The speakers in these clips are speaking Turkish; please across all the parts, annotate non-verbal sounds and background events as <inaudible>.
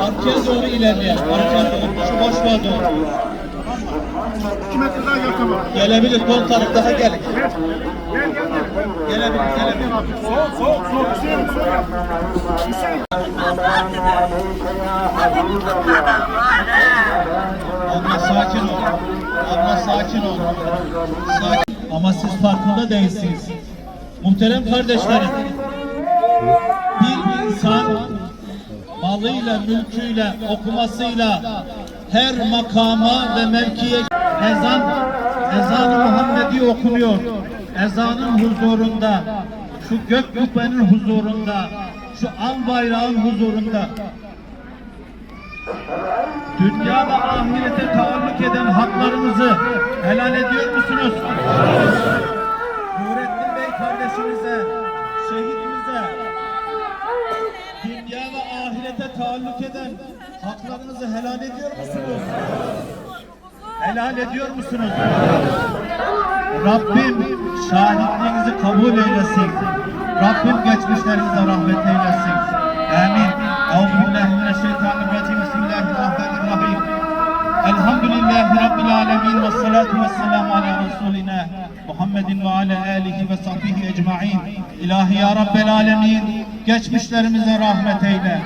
Arkaya doğru ilerleyen. Arkaya doğru. Şu boşluğa doğru. İki metre daha gel tamam. Gelebilir. Taraf daha gel. Gel gel gel. Gelebilir. Gelebilir. Soğuk soğuk soğuk. Soğuk. Hüseyin. Abla sakin ol. Abla sakin ol. Sakin. Ama siz farkında değilsiniz. Muhterem kardeşlerim. Bir insan malıyla, mülküyle, okumasıyla her makama ve mevkiye ezan, ezan-ı Muhammedi okunuyor. Ezanın huzurunda, şu gök kubbenin huzurunda, şu al bayrağın huzurunda dünya ve ahirete taalluk eden haklarınızı helal ediyor musunuz? Nurettin Bey kardeşimize, şehidimize dünya ve ahirete taalluk eden haklarınızı helal ediyor musunuz? Helal ediyor musunuz? Rabbim şahitliğinizi kabul eylesin. Rabbim geçmişlerinize rahmet eylesin. Amin. Euzubillahimineşşeytanirracim. Bismillahirrahmanirrahim. Elhamdülillahi Rabbil alemin ve salatu ve selamu ala Resulina Muhammedin ve ala alihi ve sahbihi ecma'in. İlahi ya Rabbel alemin. Geçmişlerimize rahmet eyle.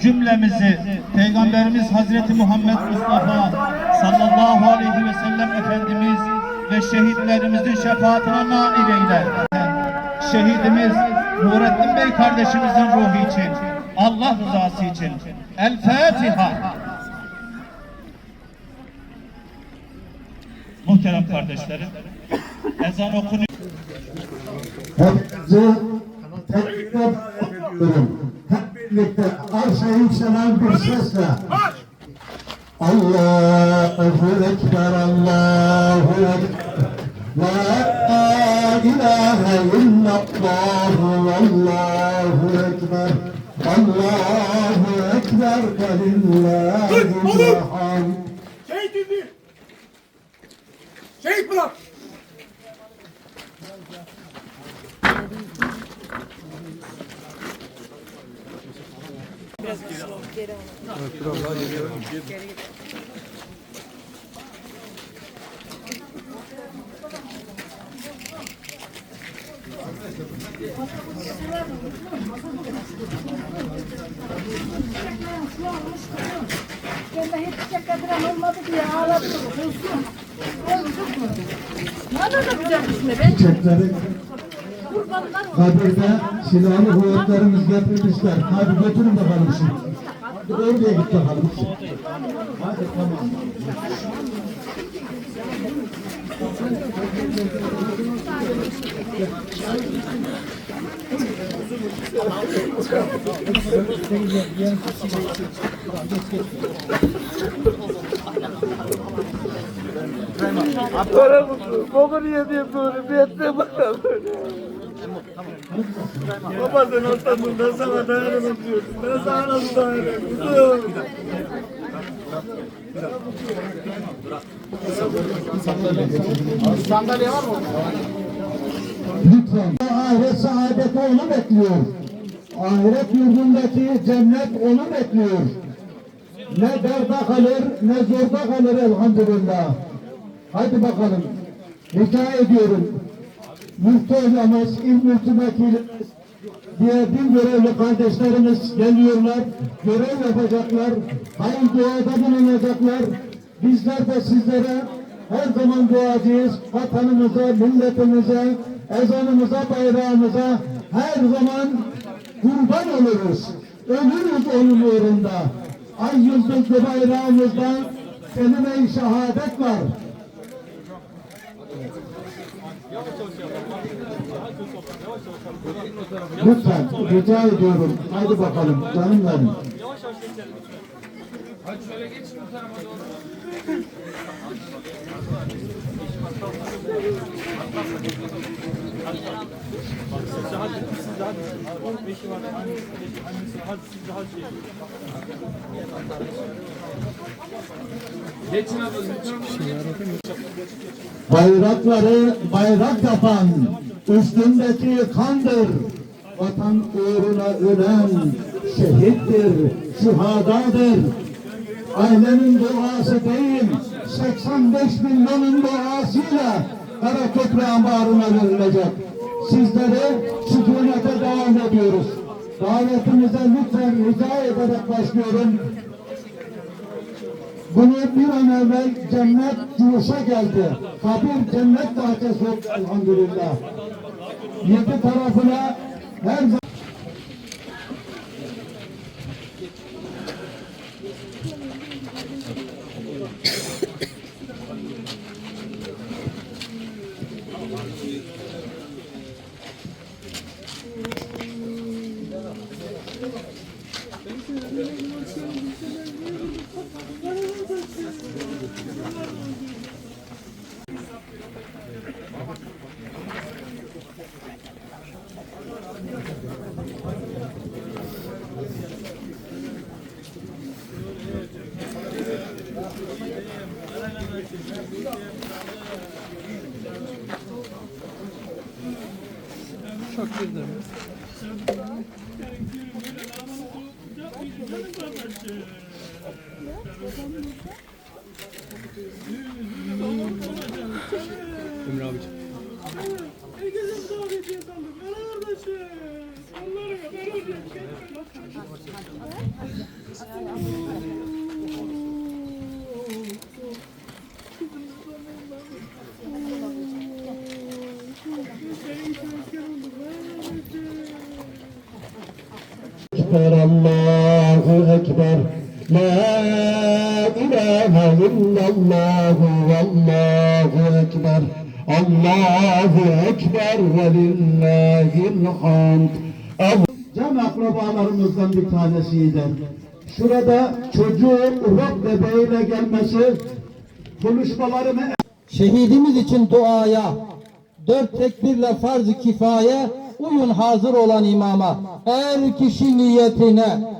Cümlemizi Peygamberimiz Hazreti Muhammed Mustafa sallallahu aleyhi ve sellem Efendimiz ve şehitlerimizin şefaatine nail eyle. Şehidimiz Nurettin Bey kardeşimizin ruhu için, Allah rızası için. El Fatiha. Muhterem kardeşlerim, ezan okunuyor. Hep birlikte arşa yükselen bir sesle Allahu Ekber, Allahu Ekber. La ilahe illallah Allahu Ekber. Allahu Ekber Velillahil hamd Şehit indi. Şehit bırak. Kendine hiç kadar olmadı diye ağladı. Olsun. Olsun mu? Kadar da güzelmiş mi? Ben Çekleri kurbanlar olsun. kabirde silahlı kuvvetlerimiz getirmişler. Hadi götürün bakalım şimdi. Oraya git bakalım. Hadi tamam. Baba sen ortamın ben sana dayanamam diyorsun. Ben sana nasıl dayanamam? Kuzum. Lütfen. Ahiret saadeti onu bekliyor. Ahiret yurdundaki cennet onu bekliyor. Ne darda kalır ne zorda kalır elhamdülillah. Hadi bakalım. Rica ediyorum. Muhteremiz, il multivekilimiz, diğer din görevli kardeşlerimiz geliyorlar. Görev yapacaklar. Hayır duada bulunacaklar. Bizler de sizlere her zaman duacıyız. Vatanımıza, milletimize, ezanımıza, bayrağımıza her zaman kurban oluruz. Ölürüz onun uğrunda. ay yıldızlı bayrağımızda kelime-i şehadet var. Lütfen rica ediyorum. Haydi bakalım <laughs> canım benim. Bayrakları bayrak yapan üstündeki kandır. Vatan uğruna ölen şehittir, şühadadır. Ailenin duası değil, 85 milyonun duasıyla Karaköprü ambarına verilecek. Sizlere sükunete devam ediyoruz. Davetimize lütfen rica ederek başlıyorum. Bunu bir an evvel cennet cuşa geldi. Kabir cennet bahçesi elhamdülillah. Yedi tarafına her zaman Herkese davetiye sandım. Ben kardeşim. Onları beraber Ekber, Allahu Ekber. La ilahe illallah, Allahu Ekber. Allahu Ekber ve lillahil hamd. Can akrabalarımızdan bir tanesiydi. Şurada çocuğu Rab bebeğiyle gelmesi konuşmalarını Şehidimiz için duaya, dört tekbirle farz-ı kifaye, uyun hazır olan imama, her kişi niyetine.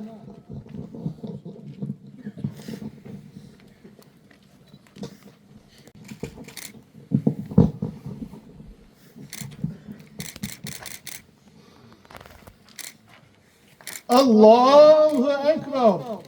Allahu Ekber.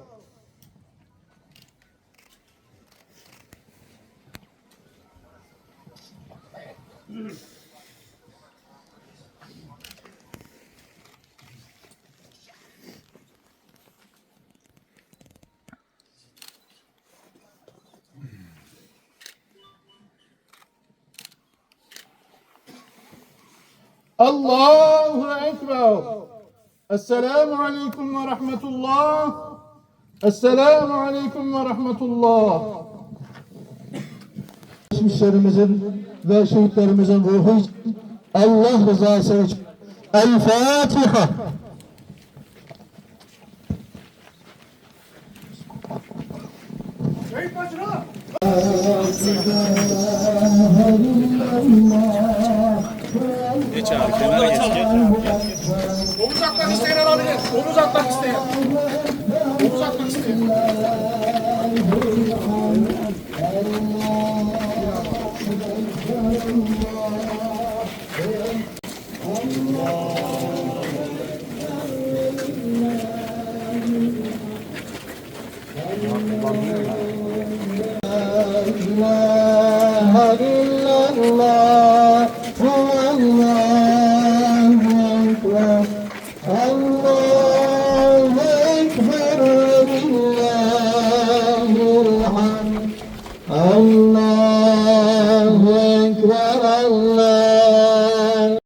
Allahu Ekber. Esselamu Aleyküm ve Rahmetullah. Esselamu Aleyküm ve Rahmetullah. geçmişlerimizin ve şehitlerimizin ruhu Allah rızası için El Fatiha. Omuz atmak isteyen alabilir. Omuz atmak isteyen. Omuz atmak isteyen. La ilahe